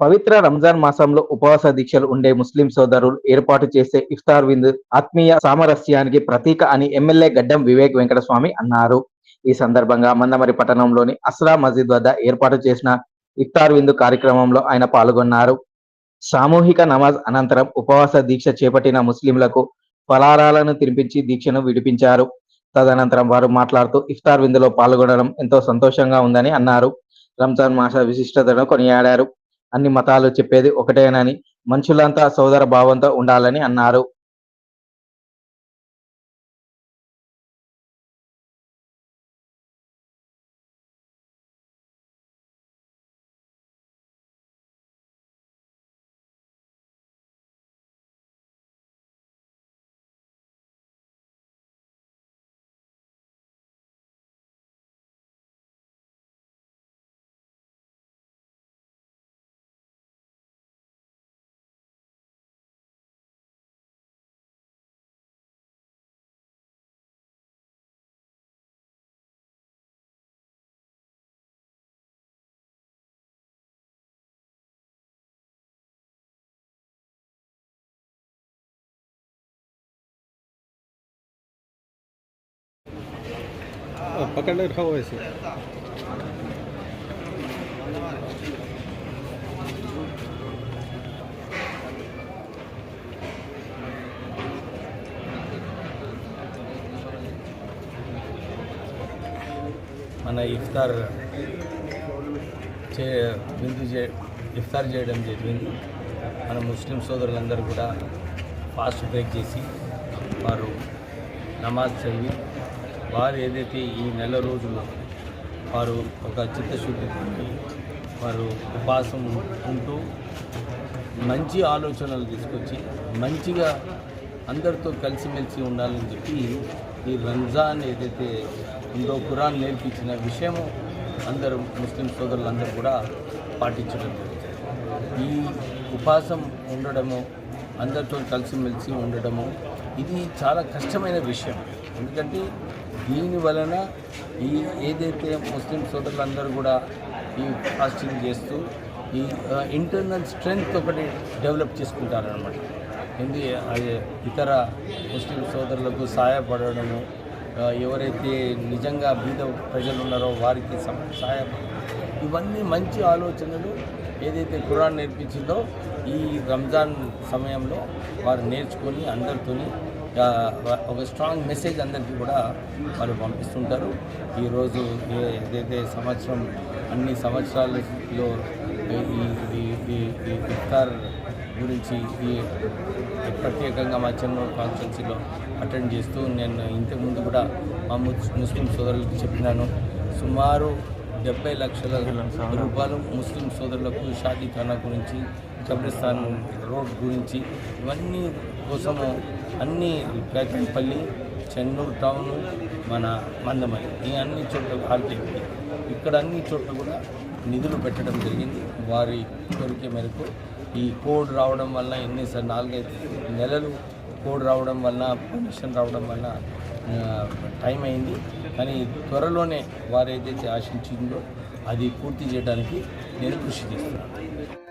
పవిత్ర రంజాన్ మాసంలో ఉపవాస దీక్షలు ఉండే ముస్లిం సోదరులు ఏర్పాటు చేసే ఇఫ్తార్ విందు ఆత్మీయ సామరస్యానికి ప్రతీక అని ఎమ్మెల్యే గడ్డం వివేక్ వెంకటస్వామి అన్నారు. ఈ సందర్భంగా మందమరి పట్టణంలోని అస్రా మసీద్ వద్ద ఏర్పాటు చేసిన ఇఫ్తార్ విందు కార్యక్రమంలో ఆయన పాల్గొన్నారు. సామూహిక నమాజ్ అనంతరం ఉపవాస దీక్ష చేపట్టిన ముస్లింలకు ఫలారాలను తినిపించి దీక్షను విడిపించారు. తదనంతరం వారు మాట్లాడుతూ ఇఫ్తార్ విందులో పాల్గొనడం ఎంతో సంతోషంగా ఉందని అన్నారు. రంజాన్ మాస విశిష్టతను కొనియాడారు. అన్ని మతాలు చెప్పేది ఒకటేనని మనుషులంతా సోదర భావంతో ఉండాలని అన్నారు. पकड़ ले रखा हुआ ऐसे మన ఇఫ్తార్ చే విందు చే ఇఫ్తార్ చేయడం జరిగింది మన ముస్లిం సోదరులందరూ కూడా ఫాస్ట్ బ్రేక్ చేసి వారు నమాజ్ చదివి వారు ఏదైతే ఈ నెల రోజులు వారు ఒక చిత్తశుద్ధితో వారు ఉపాసం ఉంటూ మంచి ఆలోచనలు తీసుకొచ్చి మంచిగా అందరితో కలిసిమెలిసి ఉండాలని చెప్పి ఈ రంజాన్ ఏదైతే ఉందో ఖురాన్ నేర్పించిన విషయము అందరూ ముస్లిం సోదరులందరూ కూడా పాటించడం జరుగుతుంది ఈ ఉపాసం ఉండడము అందరితో కలిసిమెలిసి ఉండడము ఇది చాలా కష్టమైన విషయం. ఎందుకంటే దీని వలన ఈ ఏదైతే ముస్లిం సోదరులందరూ కూడా ఈ ఫాస్టింగ్ చేస్తూ ఈ ఇంటర్నల్ స్ట్రెంగ్త్ ఒకటి డెవలప్ చేసుకుంటారనమాట ఎందు అది ఇతర ముస్లిం సోదరులకు సహాయపడడము ఎవరైతే నిజంగా బీద ప్రజలు ఉన్నారో వారికి సహాయపడడం ఇవన్నీ మంచి ఆలోచనలు ఏదైతే ఖురాన్ నేర్పించిందో ఈ రంజాన్ సమయంలో వారు నేర్చుకొని అందరితో ఒక స్ట్రాంగ్ మెసేజ్ అందరికీ కూడా వాళ్ళు పంపిస్తుంటారు. ఈరోజు ఏదైతే సంవత్సరం అన్ని సంవత్సరాలలో ఈ ఇఫ్తార్ గురించి ఈ ప్రత్యేకంగా మా చెన్నూరు కాన్స్టిట్యున్సీలో అటెండ్ చేస్తూ నేను ఇంతకుముందు కూడా మా ముస్- ముస్లిం సోదరులకు చెప్పినాను. సుమారు డెబ్బై లక్షల రూపాయలు ముస్లిం సోదరులకు షాదీ ఖానా గురించి కబ్రిస్తాన్ రోడ్ గురించి ఇవన్నీ కోసము అన్ని పేకంపల్లి చెన్నూరు టౌన్ మన మందమల్లి ఈ అన్ని చోట్ల హాల్టెక్ ఇక్కడ అన్ని చోట్ల కూడా నిధులు పెట్టడం జరిగింది. వారి కోరిక మేరకు ఈ కోడ్ రావడం వల్ల ఎన్నిసార్లు నాలుగైదు నెలలు కోడ్ రావడం వల్ల పర్మిషన్ రావడం వల్ల టైం అయింది. కానీ త్వరలోనే వారు ఏదైతే ఆశించిందో అది పూర్తి చేయడానికి నేను కృషి చేస్తున్నాను.